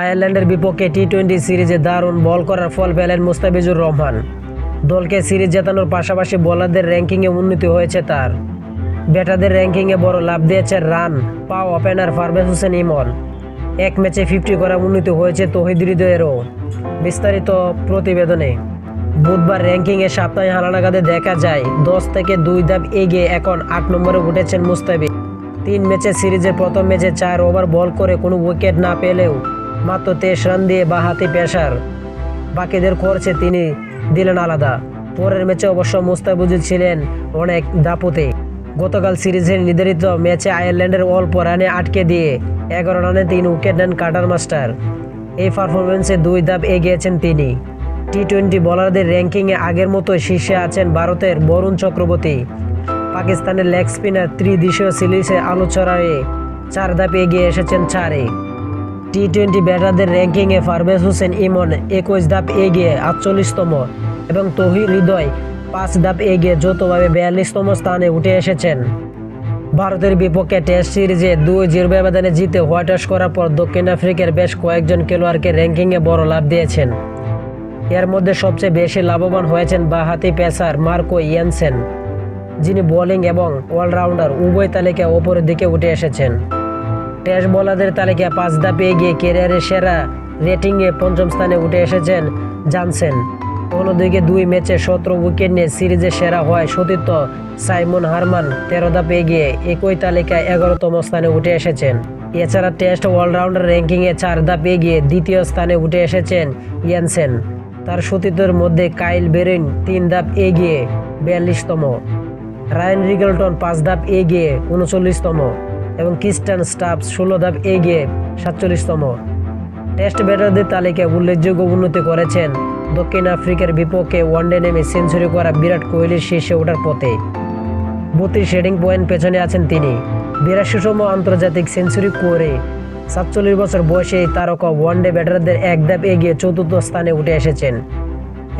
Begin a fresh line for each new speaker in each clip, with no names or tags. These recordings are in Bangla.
আয়ারল্যান্ডের বিপক্ষে টি টোয়েন্টি সিরিজে দারুণ বল করার ফল পেলেন মুস্তাফিজুর রহমান। দলকে সিরিজ জেতানোর পাশাপাশি বোলারদের র্যাঙ্কিংয়ে উন্নতি হয়েছে তার। ব্যাটারদের র্যাঙ্কিংয়ে বড় লাভ দিয়েছে রান পা ওপেনার ফারবেজ হোসেন ইমন। এক ম্যাচে ফিফটি করা উন্নতি হয়েছে তহিদ হৃদয়েরও। বিস্তারিত প্রতিবেদনে, বুধবার র্যাঙ্কিংয়ে সাপ্তাহিক হালানাগাদে দেখা যায়, দশ থেকে দুই ধাপ এগিয়ে এখন আট নম্বরে উঠেছেন মুস্তাফিজ। তিন ম্যাচে সিরিজের প্রথম ম্যাচে চার ওভার বল করে কোনো উইকেট না পেলেও মাত্র তেইশ রান দিয়ে বাহাতি পেশার। বাকিদের করছে তিনি দিলেন আলাদা। পরের ম্যাচে অবশ্য মুস্তাফিজুর ছিলেন অনেক দাপুতে গতকাল সিরিজের নির্ধারিত ম্যাচে আয়ারল্যান্ডের অল্প রানে আটকে দিয়ে এগারো রানে তিন উইকেট নেন কাটার মাস্টার। এই পারফরমেন্সে দুই ধাপ এগিয়েছেন তিনি। টি টোয়েন্টি বোলারদের র্যাঙ্কিংয়ে আগের মতো শীর্ষে আছেন ভারতের বরুণ চক্রবর্তী। পাকিস্তানের লেগ স্পিনার ত্রিদেশীয় সিরিজে আলো ছড়ায়ে চার ধাপে এগিয়ে এসেছেন চারে টি টোয়েন্টি ব্যাটারদের র্যাঙ্কিংয়ে ফারবেজ হোসেন ইমন একুশ ধাপ এগিয়ে আটচল্লিশতম এবং তহির হৃদয় পাঁচ ধাপ এগিয়ে যৌথভাবে বিয়াল্লিশতম স্থানে উঠে এসেছেন। ভারতের বিপক্ষে টেস্ট সিরিজে দুই জিরো ব্যবধানে জিতে হোয়াইট ওয়াশ করার পর দক্ষিণ আফ্রিকার বেশ কয়েকজন খেলোয়াড়কে র্যাঙ্কিংয়ে বড় লাভ দিয়েছেন। এর মধ্যে সবচেয়ে বেশি লাভবান হয়েছেন বাহাতি পেসার মার্কো ইয়ানসেন, যিনি বোলিং এবং অলরাউন্ডার উভয় তালিকায় ওপরের দিকে উঠে এসেছেন। টেস্ট বোলারদের তালিকায় পাঁচ ধাপে এগিয়ে ক্যারিয়ারের সেরা রেটিংয়ে পঞ্চম স্থানে উঠে এসেছেন জানসেন। অন্যদিকে দুই ম্যাচে সতেরো উইকেট নিয়ে সিরিজে সেরা হয় সতীর্থ সাইমন হারমান তেরো ধাপে এগিয়ে একই তালিকায় এগারোতম স্থানে উঠে এসেছেন। এছাড়া টেস্ট অলরাউন্ডার র্যাঙ্কিংয়ে চার ধাপে এগিয়ে দ্বিতীয় স্থানে উঠে এসেছেন ইয়ানসেন। তার সতীর্থের মধ্যে কাইল বেরিন তিন ধাপ এগিয়ে বিয়াল্লিশতম। রায়ান রিগেলটন পাঁচ ধাপ এগিয়ে উনচল্লিশতম। এবং ক্রিস্টান স্টাফ ষোলো ধাপ এগিয়ে সাতচল্লিশতম। টেস্ট ব্যাটারদের তালিকায় উল্লেখযোগ্য উন্নতি করেছেন। দক্ষিণ আফ্রিকার বিপক্ষে ওয়ানডে নেমে সেঞ্চুরি করা বিরাট কোহলির শীর্ষে ওঠার পথে। বত্রিশ রেডিং পয়েন্ট পেছনে আছেন তিনি। বিরাশিতম আন্তর্জাতিক সেঞ্চুরি করে সাতচল্লিশ বছর বয়সে এই তারকা ওয়ানডে ব্যাটারদের এক ধাপ এগিয়ে চতুর্থ স্থানে উঠে এসেছেন।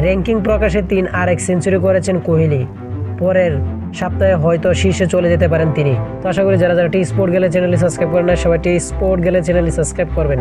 র্যাঙ্কিং প্রকাশে তিন আর এক সেঞ্চুরি করেছেন কোহলি। পরের সপ্তাহে হয়তো শীর্ষে চলে যেতে পারেন তিনি। তো আশা করি যারা যারা টি স্পোর্ট গেলে চ্যানেলটি সাবস্ক্রাইব করেন না সবাই টি স্পোর্ট গেলে চ্যানেলটি সাবস্ক্রাইব করবেন।